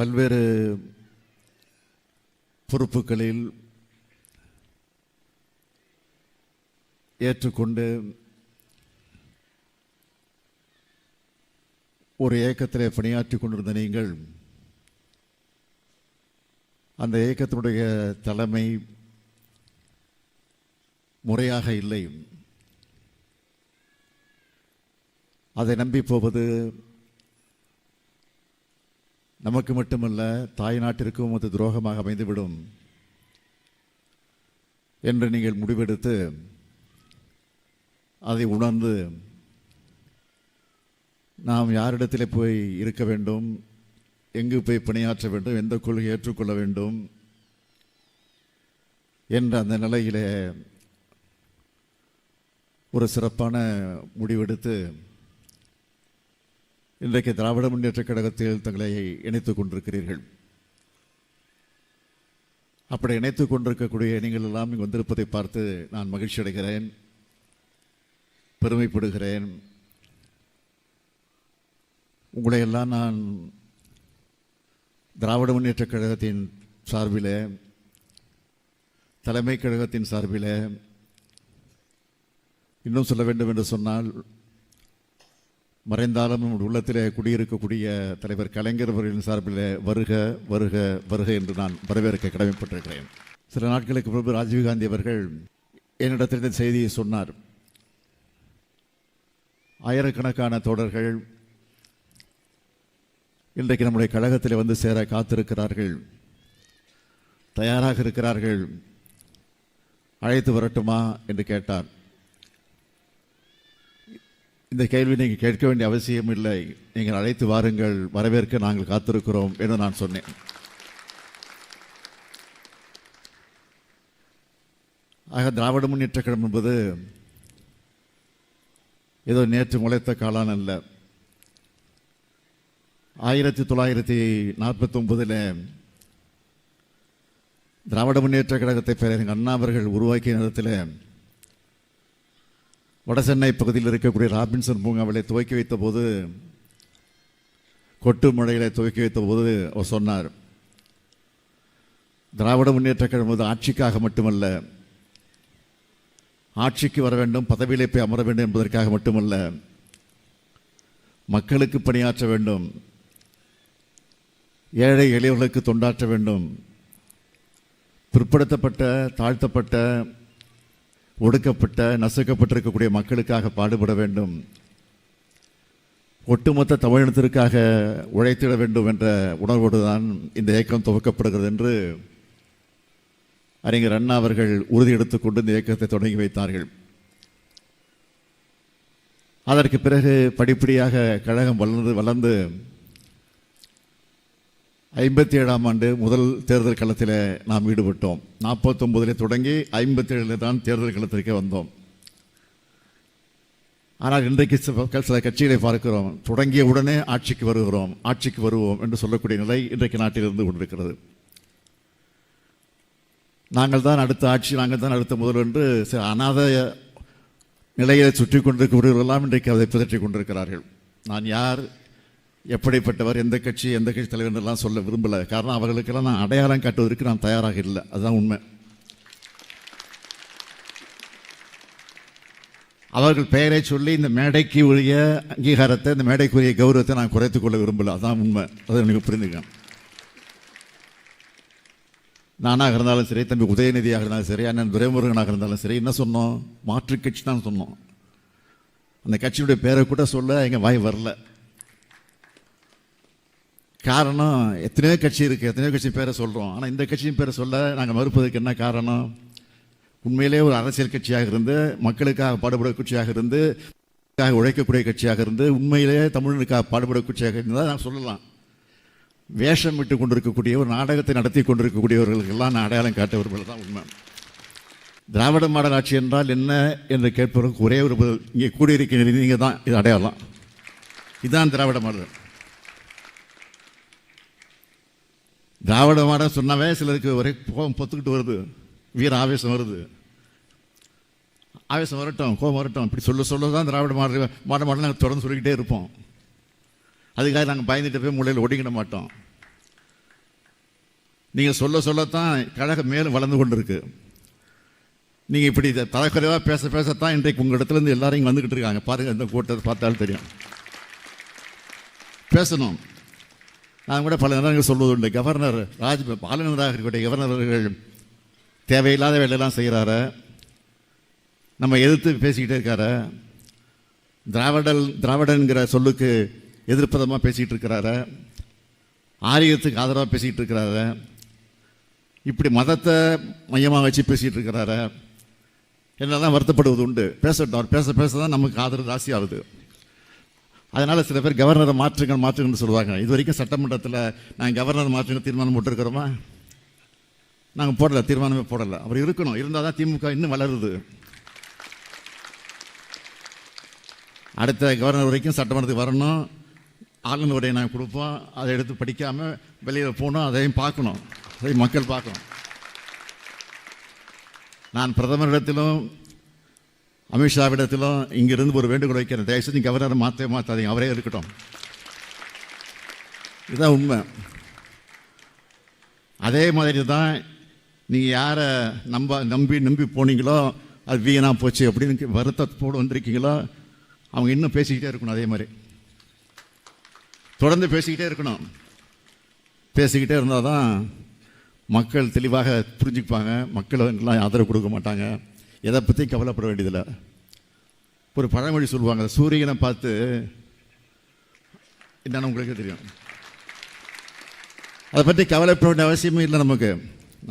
பல்வேறு பொறுப்புகளில் ஏற்றுக்கொண்டு ஒரு இயக்கத்திலே பணியாற்றி கொண்டிருந்த நீங்கள் அந்த இயக்கத்தினுடைய தலைமை முறையாக இல்லை. அதை நம்பி போவது நமக்கு மட்டுமல்ல தாய் நாட்டிற்கும் அது துரோகமாக அமைந்துவிடும் என்று நீங்கள் முடிவெடுத்து அதை உணர்ந்து நாம் யாரிடத்திலே போய் இருக்க வேண்டும் எங்கு போய் பணியாற்ற வேண்டும் எந்த கொள்கை ஏற்றுக்கொள்ள வேண்டும் என்ற அந்த நிலையிலே ஒரு சிறப்பான முடிவெடுத்து இன்றைக்கு திராவிட முன்னேற்றக் கழகத்தில் தங்களை இணைத்துக் கொண்டிருக்கிறீர்கள். அப்படி இணைத்துக் கொண்டிருக்கக்கூடிய நீங்கள் எல்லாம் இங்கு வந்திருப்பதை பார்த்து நான் மகிழ்ச்சி அடைகிறேன் பெருமைப்படுகிறேன். உங்களை எல்லாம் நான் திராவிட முன்னேற்றக் கழகத்தின் சார்பில் தலைமை கழகத்தின் சார்பில் இன்னும் சொல்ல வேண்டும் என்று சொன்னால் மறைந்தாலும் நம்முடைய உள்ளத்திலே குடியிருக்கக்கூடிய தலைவர் கலைஞர் அவர்களின் சார்பில் வருக வருக வருக என்று நான் வரவேற்க கடமைப்பட்டிருக்கிறேன். சில நாட்களுக்கு பிறகு ராஜீவ்காந்தி அவர்கள் என்னிடத்தில் இந்த செய்தியை சொன்னார். ஆயிரக்கணக்கான தோழர்கள் இன்றைக்கு நம்முடைய கழகத்தில் வந்து சேர காத்திருக்கிறார்கள். தயாராக இருக்கிறார்கள். அழைத்து வரட்டுமா? என்று கேட்டார். இந்த கேள்வி நீங்கள் கேட்க வேண்டிய அவசியம் இல்லை நீங்கள் அழைத்து வாருங்கள். வரவேற்க நாங்கள் காத்திருக்கிறோம் என்று நான் சொன்னேன். ஆக திராவிட முன்னேற்ற கழகம் என்பது ஏதோ நேற்று முளைத்த காலான் அல்ல. ஆயிரத்தி தொள்ளாயிரத்தி நாற்பத்தி ஒன்பதில் திராவிட முன்னேற்ற கழகத்தை பேரறிஞர் அண்ணா அவர்கள் உருவாக்கிய நேரத்தில் வடசென்னை பகுதியில் இருக்கக்கூடிய ராபின்சன் பூங்காவிலே துவக்கி வைத்த போது கொட்டு மழையிலே துவக்கி வைத்த போது அவர் சொன்னார் திராவிட முன்னேற்ற கழகம் ஆட்சிக்காக மட்டுமல்ல ஆட்சிக்கு வர வேண்டும் பதவியிலே போய் அமர வேண்டும் என்பதற்காக மட்டுமல்ல மக்களுக்கு பணியாற்ற வேண்டும் ஏழை எளியவர்களுக்கு தொண்டாற்ற வேண்டும் பிற்படுத்தப்பட்ட தாழ்த்தப்பட்ட ஒடுக்கப்பட்ட நசுக்கப்பட்டிருக்கக்கூடிய மக்களுக்காக பாடுபட வேண்டும். ஒட்டுமொத்த தமிழினத்திற்காக உழைத்திட வேண்டும் என்ற உணர்வோடு தான் இந்த இயக்கம் துவக்கப்படுகிறது என்று அறிஞர் அண்ணா அவர்கள் உறுதி எடுத்துக்கொண்டு இந்த இயக்கத்தை தொடங்கி வைத்தார்கள். அதற்கு பிறகு படிப்படியாக கழகம் வளர்ந்து வளர்ந்து ஐம்பத்தி ஏழாம் ஆண்டு முதல் தேர்தல் களத்தில் நாம் ஈடுபட்டோம். நாற்பத்தொம்பதிலே தொடங்கி ஐம்பத்தி ஏழில் தான் தேர்தல் களத்திற்கே வந்தோம். ஆனால் இன்றைக்கு சில சில கட்சிகளை பார்க்கிறோம். தொடங்கிய உடனே ஆட்சிக்கு வருகிறோம். ஆட்சிக்கு வருவோம் என்று சொல்லக்கூடிய நிலை இன்றைக்கு நாட்டில் இருந்து கொண்டிருக்கிறது. நாங்கள் தான் அடுத்த ஆட்சி நாங்கள் தான் அடுத்த முதல் என்று சில அநாத நிலையை சுற்றி கொண்டிருக்கிறவர்களெல்லாம் இன்றைக்கு அதை பிதற்றி கொண்டிருக்கிறார்கள். நான் யார் எப்படிப்பட்டவர் எந்த கட்சி எந்த கட்சி தலைவர்லாம் சொல்ல விரும்பல. காரணம் அவர்களுக்கெல்லாம் நான் அடையாளம் காட்டுவதற்கு நான் தயாராக இல்லை. அதுதான் உண்மை. அவர்கள் பெயரை சொல்லி இந்த மேடைக்கு உரிய அங்கீகாரத்தை இந்த மேடைக்குரிய கௌரவத்தை நான் குறைத்துக்கொள்ள கொள்ள விரும்பல. அதான் உண்மை. அதை எனக்கு புரிந்துக்கணும் நானாக இருந்தாலும் சரி தம்பி உதயநிதியாக இருந்தாலும் சரி அண்ணன் துரைமுருகனாக இருந்தாலும் சரி என்ன சொன்னோம்? மாற்று கட்சி தான் சொன்னோம். அந்த கட்சியுடைய பேரை கூட சொல்ல எங்கள் வாய் வரல. காரணம் எத்தனையோ கட்சி இருக்குது எத்தனையோ கட்சி பேரை சொல்கிறோம் ஆனால் இந்த கட்சியின் பேரை சொல்ல நாங்கள் மறுப்பதற்கு என்ன காரணம்? உண்மையிலே ஒரு அரசியல் கட்சியாக இருந்து மக்களுக்காக பாடுபட கட்சியாக இருந்து உழைக்கக்கூடிய கட்சியாக இருந்து உண்மையிலே தமிழனுக்காக பாடுபட கட்சியாக இருந்தால் நான் சொல்லலாம். வேஷம் விட்டு கொண்டிருக்கக்கூடிய ஒரு நாடகத்தை நடத்தி கொண்டிருக்கக்கூடியவர்களுக்கெல்லாம் நான் அடையாளம் காட்டவர்கள் தான் உண்மை. திராவிட மாடல் ஆட்சி என்றால் என்ன என்று கேட்பதற்கு ஒரே ஒரு பதில் இங்கே கூடியிருக்கிற நீங்கள் தான் இது அடையாளம். இதுதான் திராவிட மாடல். திராவிட மாட சொன்னாவே சிலருக்கு ஒரே கோபம் பொத்துக்கிட்டு வருது. வீர ஆவேசம் வருது. ஆவேசம் வரட்டும் கோபம் வரட்டும் இப்படி சொல்ல சொல்ல தான் திராவிட மாட மாட மாட நாங்கள் தொடர்ந்து சொல்லிக்கிட்டே இருப்போம். அதுக்காக நாங்கள் பயந்துட்டு போய் மூலையில் ஒடிக்கிட மாட்டோம். நீங்கள் சொல்ல சொல்லத்தான் கழகம் மேலும் வளர்ந்து கொண்டிருக்கு. நீங்கள் இப்படி தலைக்குறைவாக பேச பேசத்தான் இன்றைக்கு உங்கள் இடத்துல இருந்து எல்லாரும் இங்கே வந்துக்கிட்டு இருக்காங்க. பாருங்கள் இந்த கூட்டத்தை பார்த்தாலும் தெரியும். பேசணும். நான் கூட பல நேரங்கள் சொல்வது உண்டு. கவர்னர் ராஜ் ஆளுநராக இருக்கக்கூடிய கவர்னர் அவர்கள் தேவையில்லாத வேலையெல்லாம் செய்கிறாரு நம்ம எதிர்த்து பேசிக்கிட்டே இருக்காரு? திராவிடல் திராவிடங்கிற சொல்லுக்கு எதிர்ப்பதமாக பேசிகிட்டு இருக்கிறாரு? ஆரியத்துக்கு ஆதரவாக பேசிக்கிட்டு இருக்கிறாரு? இப்படி மதத்தை மையமாக வச்சு பேசிகிட்டு இருக்கிறாரு? என்னெல்லாம் வருத்தப்படுவது உண்டு. பேசட்டும். அவர் பேச பேச தான் நமக்கு ஆதரவு ராசி ஆகுது அதனால் சில பேர் கவர்னரை மாற்றுங்க மாற்றுங்கன்னு சொல்லுவாங்க. இது வரைக்கும் சட்டமன்றத்தில் நாங்கள் கவர்னர் மாற்றுங்க தீர்மானம் போட்டிருக்கிறோமா? நாங்கள் போடலை தீர்மானமே போடலை. அவர் இருக்கணும். இருந்தால் தான் திமுக இன்னும் வளருது. அடுத்த கவர்னர் வரைக்கும் சட்டமன்றத்துக்கு வரணும். ஆளுநர் உரையை நாங்கள் கொடுப்போம். அதை எடுத்து படிக்காமல் வெளியில் போகணும். அதையும் பார்க்கணும். அதையும் மக்கள் பார்க்கணும். நான் பிரதமரிடத்திலும் அமித்ஷாவிடத்திலும் இங்கிருந்து ஒரு வேண்டுகோள் வைக்கிறேன். தயவுசெய்து கவர்னரை மாற்றவே மாற்றாதீங்க அவரே இருக்கட்டும். இதுதான் உண்மை. அதே மாதிரி தான் நீங்கள் யாரை நம்ப நம்பி நம்பி போனீங்களோ அது வீணாக போச்சு அப்படின்னு வருத்தத்தோடு வந்திருக்கீங்களோ அவங்க இன்னும் பேசிக்கிட்டே இருக்கணும் அதே மாதிரி. தொடர்ந்து பேசிக்கிட்டே இருக்கணும். பேசிக்கிட்டே இருந்தால் தான் மக்கள் தெளிவாக புரிஞ்சுக்குப்பாங்க மக்கள் எல்லாம் ஆதரவு கொடுக்க மாட்டாங்க. எதை பற்றி கவலைப்பட வேண்டியதில்லை. ஒரு பழமொழி சொல்லுவாங்க சூரியனை பார்த்து என்னென்னு உங்களுக்கு தெரியும். அதை பற்றி கவலைப்பட வேண்டிய அவசியமே இல்லை நமக்கு.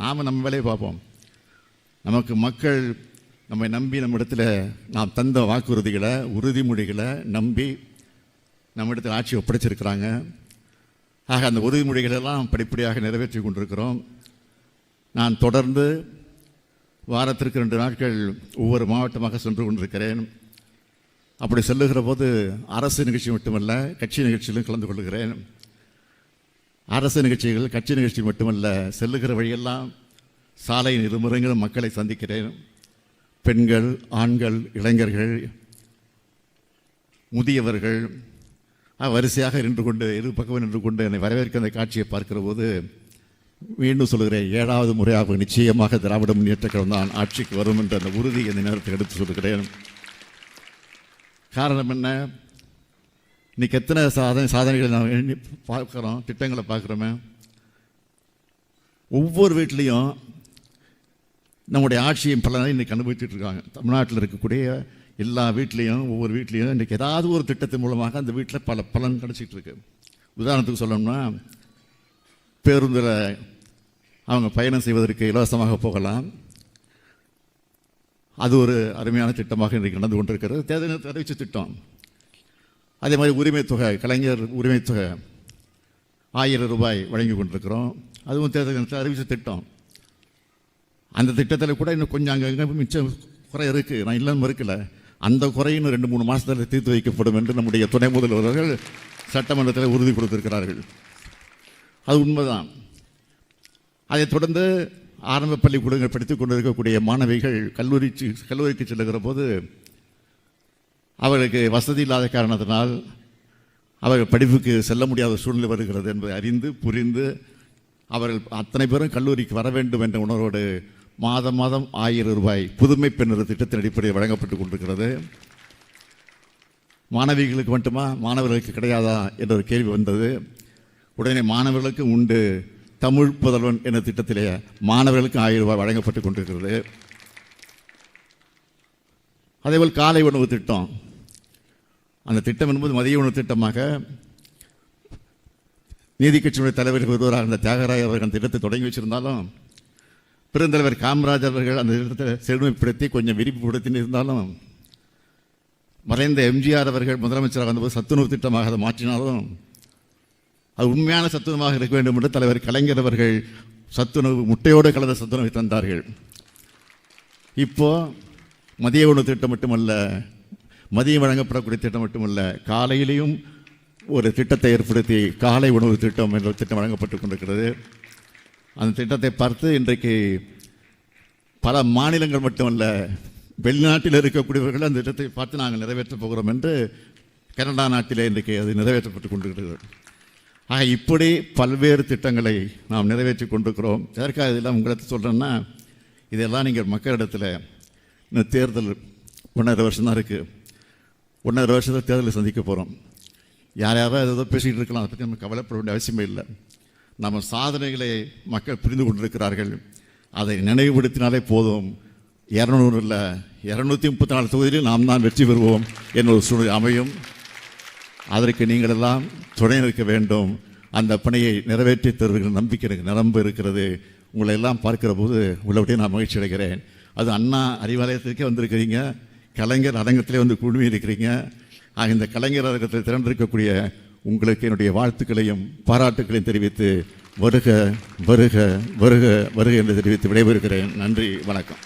நாம் நம்ம வேலையை பார்ப்போம். நமக்கு மக்கள் நம்மை நம்பி நம்ம இடத்துல நாம் தந்த வாக்குறுதிகளை உறுதிமொழிகளை நம்பி நம்ம இடத்துல ஆட்சி ஒப்படைச்சிருக்கிறாங்க. ஆக அந்த உறுதிமொழிகளெல்லாம் படிப்படியாக நிறைவேற்றி கொண்டிருக்கிறோம். நான் தொடர்ந்து வாரத்திற்கு ரெண்டு நாட்கள் ஒவ்வொரு மாவட்டமாக சென்று கொண்டிருக்கிறேன். அப்படி செல்லுகிற போது அரசு நிகழ்ச்சி மட்டுமல்ல கட்சி நிகழ்ச்சியிலும் கலந்து கொள்கிறேன். அரசு நிகழ்ச்சிகள் கட்சி நிகழ்ச்சி மட்டுமல்ல செல்லுகிற வழியெல்லாம் சாலையின் இருமுறைகளும் மக்களை சந்திக்கிறேன். பெண்கள் ஆண்கள் இளைஞர்கள் முதியவர்கள் வரிசையாக நின்று கொண்டு இரு பக்கம் நின்று கொண்டு என்னை வரவேற்க அந்த காட்சியை பார்க்கிற போது மீண்டும் சொல்கிறேன் ஏழாவது முறையாக நிச்சயமாக திராவிட முன்னேற்ற கழகம் தான் ஆட்சிக்கு வரும் என்ற அந்த உறுதி இந்த நேரத்தில் எடுத்து சொல்கிறேன் காரணம் என்ன இன்னைக்கு எத்தனை சாதனை சாதனைகளை நாம் எண்ணி பார்க்குறோம் திட்டங்களை பார்க்குறோமே ஒவ்வொரு வீட்லேயும் நம்முடைய ஆட்சியின் பலனை இன்றைக்கி அனுபவிச்சுட்டு இருக்காங்க தமிழ்நாட்டில் இருக்கக்கூடிய எல்லா வீட்லேயும் ஒவ்வொரு வீட்லேயும் இன்றைக்கி ஏதாவது ஒரு திட்டத்தின் மூலமாக அந்த வீட்டில் பல பலன் கிடச்சிட்டு இருக்கு உதாரணத்துக்கு சொல்லணும்னா பேருந்தில் அவங்க பயணம் செய்வதற்கு இலவசமாக போகலாம். அது ஒரு அருமையான திட்டமாக இன்றைக்கு நடந்து கொண்டிருக்கிறது. தேர்தல் அறிவிச்ச திட்டம். அதே மாதிரி உரிமை தொகை கலைஞர் உரிமை தொகை ஆயிரம் ரூபாய் வழங்கி கொண்டிருக்கிறோம். அதுவும் தேர்தல் அறிவிச்ச திட்டம். அந்த திட்டத்தில் கூட இன்னும் கொஞ்சம் அங்கங்கே மிச்சம் குறை இருக்குது நான் இல்லைன்னு மறுக்கல. அந்த குறையும் ரெண்டு மூணு மாதத்தில் தீர்த்து வைக்கப்படும் என்று நம்முடைய துணை முதல்வர்கள் சட்டமன்றத்தில் உறுதி கொடுத்திருக்கிறார்கள் அது உண்மைதான். அதைத் தொடர்ந்து ஆரம்ப பள்ளிக்கூடங்கள் படித்துக் கொண்டிருக்கக்கூடிய மாணவிகள் கல்லூரி கல்லூரிக்கு செல்லுகிற போது அவர்களுக்கு வசதி இல்லாத காரணத்தினால் அவர்கள் படிப்புக்கு செல்ல முடியாத சூழ்நிலை வருகிறது என்பதை அறிந்து புரிந்து அவர்கள் அத்தனை பேரும் கல்லூரிக்கு வர வேண்டும் என்ற உணர்வோடு மாதம் மாதம் ஆயிரம் ரூபாய் புதுமை பெண்ணர் திட்டத்தின் அடிப்படையில் வழங்கப்பட்டு கொண்டிருக்கிறது. மாணவிகளுக்கு மட்டுமா மாணவர்களுக்கு கிடையாதா என்ற ஒரு கேள்வி வந்தது. உடனே மாணவர்களுக்கு உண்டு. தமிழ் புதல்வன் என்ற திட்டத்திலே மாணவர்களுக்கு ஆயிரம் ரூபாய் வழங்கப்பட்டு கொண்டிருக்கிறது. அதேபோல் காலை உணவு திட்டம். அந்த திட்டம் என்பது மதிய உணவு திட்டமாக நீதி கட்சியினுடைய தலைவர்கள் ஒருவராக இருந்த தியாகராய அவர்கள் அந்த திட்டத்தை தொடங்கி வச்சிருந்தாலும் பெருந்தலைவர் காமராஜர் அவர்கள் அந்த திட்டத்தை செழுமைப்படுத்தி கொஞ்சம் விரிவுபடுத்தி இருந்தாலும் மறைந்த எம்ஜிஆர் அவர்கள் முதலமைச்சராக வந்தபோது சத்துணவு திட்டமாக அதை மாற்றினாலும் அது உண்மையான சத்துணவாக இருக்க வேண்டும் என்று தலைவர் கலைஞர் அவர்கள் சத்துணவு முட்டையோடு கலந்த சத்துணவை தந்தார்கள். இப்போ மதிய உணவு திட்டம் மட்டுமல்ல மதியம் வழங்கப்படக்கூடிய திட்டம் மட்டுமல்ல காலையிலையும் ஒரு திட்டத்தை ஏற்படுத்தி காலை உணவு திட்டம் என்ற திட்டம் வழங்கப்பட்டு கொண்டிருக்கிறது. அந்த திட்டத்தை பார்த்து இன்றைக்கு பல மாநிலங்கள் மட்டுமல்ல வெளிநாட்டில் இருக்கக்கூடியவர்கள் அந்த திட்டத்தை பார்த்து நாங்கள் நிறைவேற்றப் போகிறோம் என்று கனடா நாட்டிலே இன்றைக்கு அது நிறைவேற்றப்பட்டு கொண்டிருக்கிறது. ஆக இப்படி பல்வேறு திட்டங்களை நாம் நிறைவேற்றி கொண்டிருக்கிறோம். எதற்காக இதெல்லாம் உங்களுக்கு சொல்கிறேன்னா இதெல்லாம் நீங்கள் மக்களிடத்தில் இந்த தேர்தல் ஒன்றரை வருஷம் தான் இருக்குது ஒன்றரை வருஷத்தில் தேர்தலை சந்திக்க போகிறோம் யார் யாராவது ஏதோ பேசிக்கிட்டு இருக்கலாம். அதை பற்றி நம்ம கவலைப்பட வேண்டிய அவசியமே இல்லை. நம்ம சாதனைகளை மக்கள் புரிந்து கொண்டிருக்கிறார்கள். அதை நினைவுபடுத்தினாலே போதும். இரநூறு இல்லை இரநூத்தி முப்பத்தி நாலு தொகுதியில் நாம் தான் வெற்றி பெறுவோம் என்ற ஒரு சூழ்நிலை அமையும். அதற்கு நீங்களெல்லாம் துணை நிற்க வேண்டும். அந்த பணியை நிறைவேற்றி தருகிற நம்பிக்கை எனக்கு நிரம்ப இருக்கிறது. உங்களை எல்லாம் பார்க்கிற போது உள்ளபடியே நான் மகிழ்ச்சி அடைகிறேன். அது அண்ணா அறிவாலயத்திற்கே வந்திருக்கிறீங்க. கலைஞர் அரங்கத்திலே வந்து குழுமி இருக்கிறீங்க. ஆக இந்த கலைஞர் அரங்கத்தில் திறந்திருக்கக்கூடிய உங்களுக்கு என்னுடைய வாழ்த்துக்களையும் பாராட்டுக்களையும் தெரிவித்து வருக வருக வருக வருக என்று தெரிவித்து விடைபெறுகிறேன். நன்றி வணக்கம்.